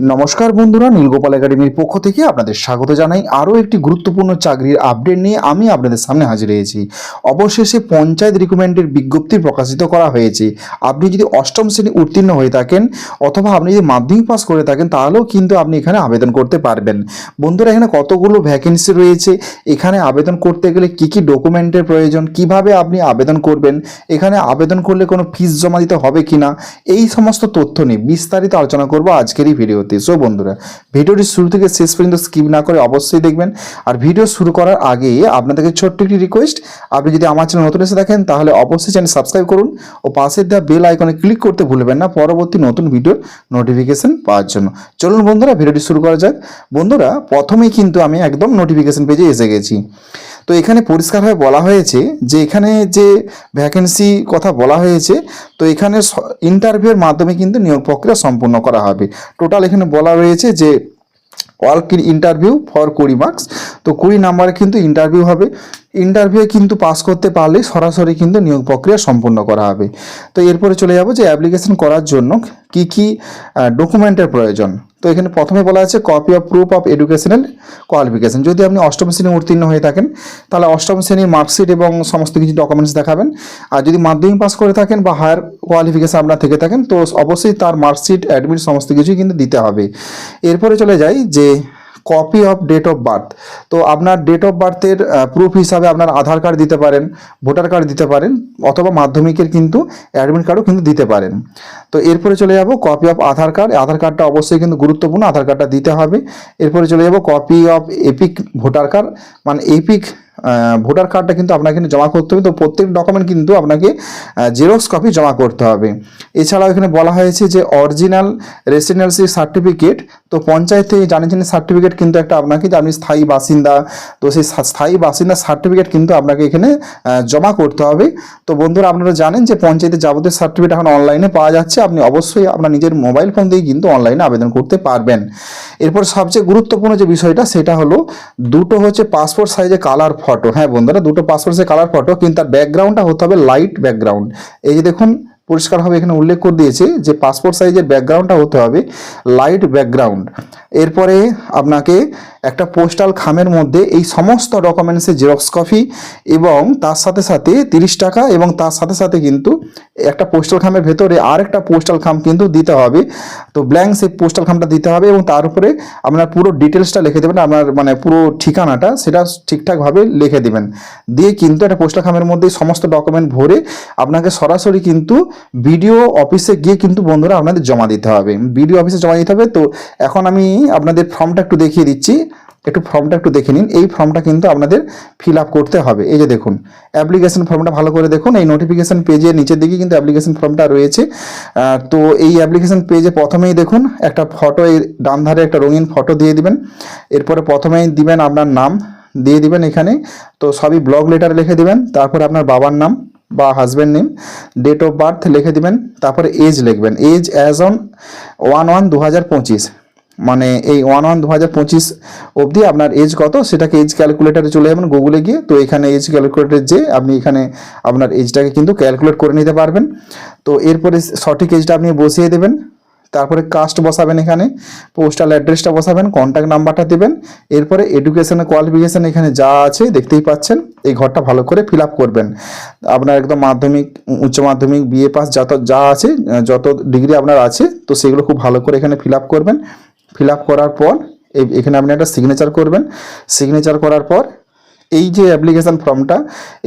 নমস্কার বন্ধুরা, নীলগোপাল একাডেমির পক্ষ থেকে আপনাদের স্বাগত জানাই। আরও একটি গুরুত্বপূর্ণ চাকরির আপডেট নিয়ে আমি আপনাদের সামনে হাজির হয়েছি। অবশেষে পঞ্চায়েত রিক্রুটমেন্টের বিজ্ঞপ্তি প্রকাশিত করা হয়েছে। আপনি যদি অষ্টম শ্রেণি উত্তীর্ণ হয়ে থাকেন অথবা আপনি যদি মাধ্যমিক পাস করে থাকেন, তাহলেও কিন্তু আপনি এখানে আবেদন করতে পারবেন। বন্ধুরা, এখানে কতগুলো ভ্যাকেন্সি রয়েছে? এখানে আবেদন করতে গেলে কি কি ডকুমেন্টের প্রয়োজন? কীভাবে আপনি আবেদন করবেন? এখানে আবেদন করলে কোনো ফিস জমা দিতে হবে কিনা? এই সমস্ত তথ্য নিয়ে বিস্তারিত আলোচনা করব আজকের এই ভিডিওতে। সো বন্ধুরা, ভিডিওটি শুরু থেকে শেষ পর্যন্ত স্কিপ না করে অবশ্যই দেখবেন। আর ভিডিও শুরু করার আগে আপনাদেরকে ছোট্ট একটি রিকোয়েস্ট আপনি যদি আমার চ্যানেল নতুন এসে দেখেন তাহলে অবশ্যই চ্যানেল সাবস্ক্রাইব করুন ও পাশে দেওয়া বেল আইকনে ক্লিক করতে ভুলবেন না পরবর্তী নতুন ভিডিওর নোটিফিকেশন পাওয়ার জন্য। চলুন বন্ধুরা, ভিডিওটি শুরু করা যাক। বন্ধুরা, প্রথমেই কিন্তু আমি একদম নোটিফিকেশন পেজে এসে গেছি। তো এখানে পরিষ্কারভাবে বলা হয়েছে যে এখানে যে ভ্যাকেন্সি কথা বলা হয়েছে, তো এখানে ইন্টারভিউয়ের মাধ্যমে কিন্তু নিয়োগ প্রক্রিয়া সম্পূর্ণ করা হবে। টোটাল এখানে বলা রয়েছে যে অল ইন্টারভিউ ফর কুড়ি মার্কস তো কুড়ি নাম্বারে কিন্তু ইন্টারভিউ হবে। ইন্টারভিউ কিন্তু পাস করতে পারলে সরাসরি কিন্তু নিয়োগ প্রক্রিয়া সম্পূর্ণ করা হবে। তো এরপরে চলে যাব যে অ্যাপ্লিকেশন করার জন্য কি কি ডকুমেন্টের প্রয়োজন। তো এখানে প্রথমে বলা আছে copy of proof of educational qualification যদি আপনি অষ্টম শ্রেণি উত্তীর্ণ হয়ে থাকেন, তাহলে অষ্টম শ্রেণির মার্কশিট এবং সমস্ত কিছু ডকুমেন্টস দেখাবেন। আর যদি মাধ্যমিক পাস করে থাকেন বা হায়ার কোয়ালিফিকেশান আপনার থেকে থাকেন, তো অবশ্যই তার মার্কশিট অ্যাডমিট সমস্ত কিছুই কিন্তু দিতে হবে। এরপরে চলে যাই যে copy of date of birth তো আপনার ডেট অফ বার্থের প্রুফ হিসাবে আপনার আধার কার্ড দিতে পারেন ভোটার কার্ড দিতে পারেন, অথবা মাধ্যমিকের কিন্তু অ্যাডমিট কার্ডও কিন্তু দিতে পারেন। তো এরপরে চলে যাব copy of Aadhaar card Aadhaar কার্ডটা অবশ্যই কিন্তু গুরুত্বপূর্ণ, আধার কার্ডটা দিতে হবে। এরপরে চলে যাব copy of EPIC voter card মানে এপিক ভোটার কার্ডটা কিন্তু আপনাকে কিন্তু জমা করতে হবে। তো প্রত্যেক ডকুমেন্ট কিন্তু আপনাকে জেরক্স কপি জমা করতে হবে। এছাড়াও এখানে বলা হয়েছে যে অরিজিনাল রেসিডেন্সি সার্টিফিকেট তো পঞ্চায়েত থেকে জানিয়েছেন সার্টিফিকেট কিন্তু একটা আপনাকে যে আপনি স্থায়ী বাসিন্দা, তো সেই স্থায়ী বাসিন্দা সার্টিফিকেট কিন্তু আপনাকে এখানে জমা করতে হবে। তো বন্ধুরা আপনারা জানেন যে পঞ্চায়েতের যাবতীয় সার্টিফিকেট এখন অনলাইনে পাওয়া যাচ্ছে। আপনি অবশ্যই আপনার নিজের মোবাইল ফোন দিয়ে কিন্তু অনলাইনে আবেদন করতে পারবেন। এরপর সবচেয়ে গুরুত্বপূর্ণ যে বিষয়টা, সেটা হলো দুটো হচ্ছে পাসপোর্ট সাইজে কালার ফটো হ্যাঁ বন্ধুরা, দুটো পাসপোর্ট সাইজে কালার ফটো কিন্তু তার ব্যাকগ্রাউন্ডটা হতে হবে লাইট ব্যাকগ্রাউন্ড এই যে দেখুন পরিষ্কারভাবে এখানে উল্লেখ করে দিয়েছে যে পাসপোর্ট সাইজের ব্যাকগ্রাউন্ডটা হতে হবে লাইট ব্যাকগ্রাউন্ড এরপরে আপনাকে একটা পোস্টাল খামের মধ্যে এই সমস্ত ডকুমেন্টসের জেরক্স কপি এবং তার সাথে সাথে তিরিশ টাকা এবং তার সাথে সাথে কিন্তু একটা পোস্টাল খামের ভেতরে আর একটা পোস্টাল খাম কিন্তু দিতে হবে। তো ব্ল্যাঙ্ক সেই পোস্টাল খামটা দিতে হবে এবং তার উপরে আপনার পুরো ডিটেলসটা লিখে দেবেন, আপনার মানে পুরো ঠিকানাটা সেটা ঠিকঠাকভাবে লিখে দিবেন। দিয়ে কিন্তু একটা পোস্টাল খামের মধ্যে সমস্ত ডকুমেন্ট ভরে আপনাকে সরাসরি কিন্তু বিডিও অফিসে গিয়ে কিন্তু বন্ধুরা আপনাদের জমা দিতে হবে। বিডিও অফিসে জমা দিতে হবে। তো এখন আমি আপনাদের ফর্মটা একটু দেখিয়ে দিচ্ছি। একটু ফর্মটা একটু দেখে নিন। এই ফর্মটা কিন্তু আপনাদের ফিল আপ করতে হবে। এই যে দেখুন অ্যাপ্লিকেশন ফর্মটা ভালো করে দেখুন। এই নোটিফিকেশন পেজের নিচের দিকে কিন্তু অ্যাপ্লিকেশন ফর্মটা রয়েছে। তো এই অ্যাপ্লিকেশন পেজে প্রথমেই দেখুন, একটা ফটো এই ডান ধারে একটা রঙিন ফটো দিয়ে দিবেন। এরপরে প্রথমেই দিবেন আপনার নাম, দিয়ে দিবেন এখানে। তো সবই ব্লগ লেটার লিখে দিবেন। তারপরে আপনার বাবার নাম বা husband name date of birth লিখে দিবেন। তারপরে এজ লিখবেন। Age as on one one দু হাজার পঁচিশ। মানে এই ওয়ান ওয়ান দু হাজার পঁচিশ অবধি আপনার এজ কত? সেটাকে এজ ক্যালকুলেটারে চলে যাবেন গুগলে গিয়ে। তো এখানে এজ ক্যালকুলেটার যে আপনি এখানে আপনার এজটাকে কিন্তু ক্যালকুলেট করে নিতে পারবেন। তো এরপরে সঠিক এজটা আপনি বসিয়ে দেবেন। তারপরে কাস্ট বসাবেন এখানে। পোস্টাল অ্যাড্রেসটা বসাবেন কন্ট্যাক্ট নাম্বারটা দেবেন। এরপরে এডুকেশনের কোয়ালিফিকেশান এখানে যা আছে দেখতেই পাচ্ছেন। এই ঘরটা ভালো করে ফিল আপ করবেন। আপনার একদম মাধ্যমিক, উচ্চ মাধ্যমিক বিএ পাস যত, যা আছে, যত ডিগ্রি আপনার আছে, তো সেগুলো খুব ভালো করে এখানে ফিল আপ করবেন। ফিল আপ করার পর এখানে আপনি একটা সিগনেচার করবেন। সিগনেচার করার পর, এই যে অ্যাপ্লিকেশান ফর্মটা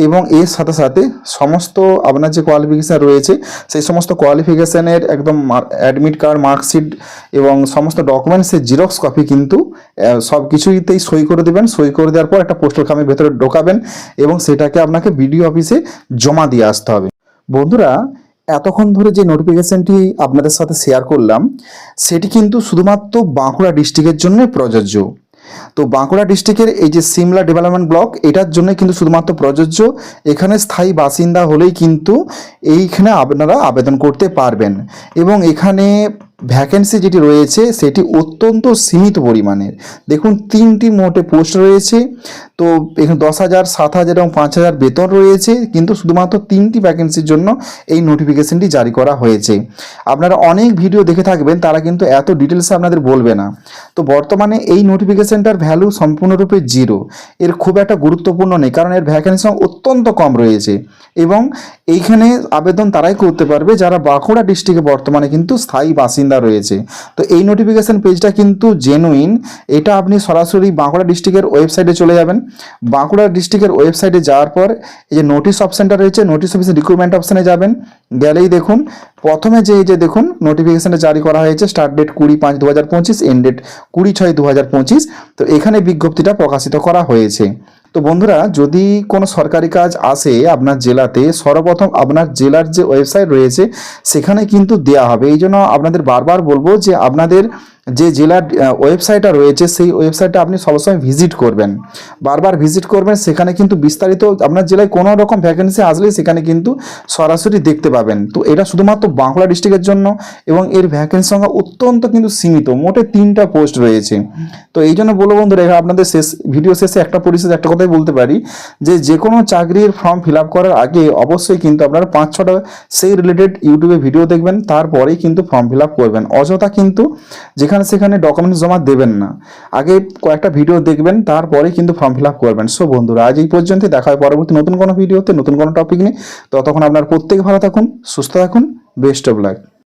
এবং এর সাথে সাথে সমস্ত আপনার যে কোয়ালিফিকেশান রয়েছে, সেই সমস্ত কোয়ালিফিকেশানের একদম অ্যাডমিট কার্ড মার্কশিট এবং সমস্ত ডকুমেন্টসের জিরক্স কপি কিন্তু সব কিছুইতেই সই করে দেবেন। সই করে দেওয়ার পর একটা পোস্টাল খামের ভেতরে ঢোকাবেন এবং সেটাকে আপনাকে বিডিও অফিসে জমা দিয়ে আসতে হবে। বন্ধুরা এতক্ষণ ধরে যে নোটিফিকেশনটি আপনাদের সাথে শেয়ার করলাম, সেটি কিন্তু শুধুমাত্র বাঁকুড়া ডিস্ট্রিক্টের জন্য প্রযোজ্য। তো বাঁকুড়া ডিস্ট্রিক্টের এই যে সিমলা ডেভেলপমেন্ট ব্লক এটার জন্য কিন্তু শুধুমাত্র প্রযোজ্য। এখানে স্থায়ী বাসিন্দা হলেই কিন্তু এইখানে আপনারা আবেদন করতে পারবেন। এবং এখানে ভ্যাকেন্সি যেটি রয়েছে, সেটি অত্যন্ত সীমিত পরিমাণের। দেখুন, তিনটি মোটে পোস্ট রয়েছে। তো এখানে দশ হাজার, সাত হাজার এবং পাঁচ হাজার বেতন রয়েছে, কিন্তু শুধুমাত্র তিনটি ভ্যাকেন্সির জন্য এই নোটিফিকেশনটি জারি করা হয়েছে। আপনারা অনেক ভিডিও দেখে থাকবেন, তারা কিন্তু এত ডিটেলসে আপনাদের বলবে না। তো বর্তমানে এই নোটিফিকেশনটার ভ্যালু সম্পূর্ণরূপে জিরো এর খুব একটা গুরুত্বপূর্ণ নেই, কারণ এর ভ্যাকেন্সি অত্যন্ত কম রয়েছে। এবং এইখানে আবেদন তারাই করতে পারবে, যারা বাঁকুড়া ডিস্ট্রিক্টে বর্তমানে কিন্তু স্থায়ী বাসিন্দা রয়েছে। তো এই নোটিফিকেশন পেজটা কিন্তু জেনুইন এটা আপনি সরাসরি বাঁকুড়া ডিস্ট্রিক্টের ওয়েবসাইটে চলে যাবেন। বাঁকুড়া ডিস্ট্রিক্টের ওয়েবসাইটে যাওয়ার পর এই যে নোটিশ অপশানটা রয়েছে নোটিশ অফিস রিক্রুটমেন্ট অপশানে যাবেন। গেলেই দেখুন, প্রথমে যে যে দেখুন নোটিফিকেশানটা জারি করা হয়েছে স্টার্ট ডেট কুড়ি পাঁচ দু হাজার পঁচিশ এন্ড ডেট কুড়ি ছয় দু হাজার পঁচিশ। তো এখানে বিজ্ঞপ্তিটা প্রকাশিত করা হয়েছে। তো বন্ধুরা, যদি কোনো সরকারি কাজ আসে আপনার জেলাতে, সর্বপ্রথম আপনার জেলার যে ওয়েবসাইট রয়েছে, সেখানে কিন্তু দেয়া হবে। এই জন্য আপনাদের বারবার বলব যে আপনাদের যে জেলার ওয়েবসাইটটা রয়েছে, সেই ওয়েবসাইটটা আপনি সবসময় ভিজিট করবেন। বারবার ভিজিট করবেন, সেখানে কিন্তু বিস্তারিত আপনার জেলায় কোনো রকম ভ্যাকেন্সি আসলে সেখানে কিন্তু সরাসরি দেখতে পাবেন। তো এটা শুধুমাত্র বাঁকুড়া ডিস্ট্রিক্টের জন্য এবং এর ভ্যাকেন্সি সংখ্যা অত্যন্ত কিন্তু সীমিত, মোটে তিনটা পোস্ট রয়েছে। তো এই জন্য বলব বন্ধুরা আপনাদের শেষ ভিডিও শেষে একটা পরিশেষ একটা কথাই বলতে পারি যে যে কোনো চাকরির ফর্ম ফিল করার আগে অবশ্যই কিন্তু আপনারা পাঁচ ছটা সেই রিলেটেড ইউটিউবে ভিডিও দেখবেন, তারপরেই কিন্তু ফর্ম ফিল করবেন। অযথা কিন্তু যেখানে সেখানে ডকুমেন্টস জমা দেবেন না। আগে কয়েকটা ভিডিও দেখবেন, তারপরে কিন্তু ফর্ম ফিল আপ করবেন। সো বন্ধুরা, আজ এই পর্যন্ত দেখা হয় পরবর্তী নতুন কোনো ভিডিওতে নতুন কোনো টপিক নিয়ে। ততক্ষণ আপনার প্রত্যেকে ভালো থাকুন, সুস্থ থাকুন বেস্ট অফ লাক